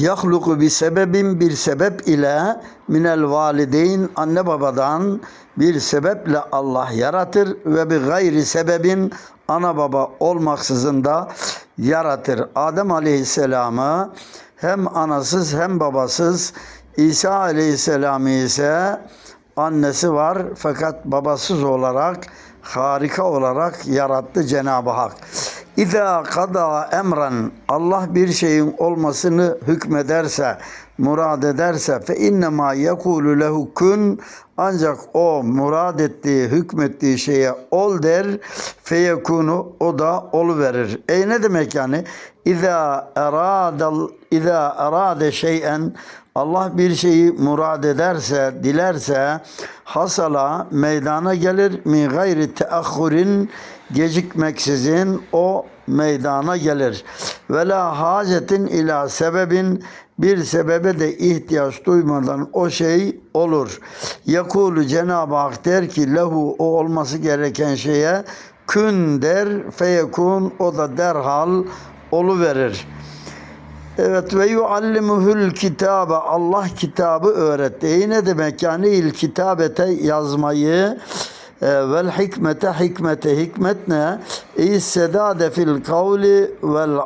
Yahluku bir sebebin bir sebep ile minel valideyn anne babadan bir sebeple Allah yaratır ve bir gayri sebebin ana baba olmaksızın da yaratır. Adem Aleyhisselam'ı hem anasız hem babasız İsa Aleyhisselam'ı ise annesi var fakat babasız olarak harika olarak yarattı Cenab-ı Hak. İza kada emren Allah bir şeyin olmasını hükmederse, murad ederse fe innema yekulu lehu kun ancak o murad ettiği, hükmettiği şeye ol der. Feyekunu o da ol verir. E ne demek yani? İza eradal İza erade şeyen Allah bir şeyi murad ederse, dilerse hasala meydana gelir mi gayri teahhurin gecikmeksizin o meydana gelir. Ve la hacetin ila sebebin bir sebebe de ihtiyaç duymadan o şey olur. Yakulu Cenab-ı Hak der ki lehu o olması gereken şeye kün der feyekun o da derhal oluverir. Evet ve yuallimuhul kitabe Allah kitabı öğretti. Ne demek yani il kitabete yazmayı e, vel hikmete hikmete hikmet ne? İssedade fil kavli vel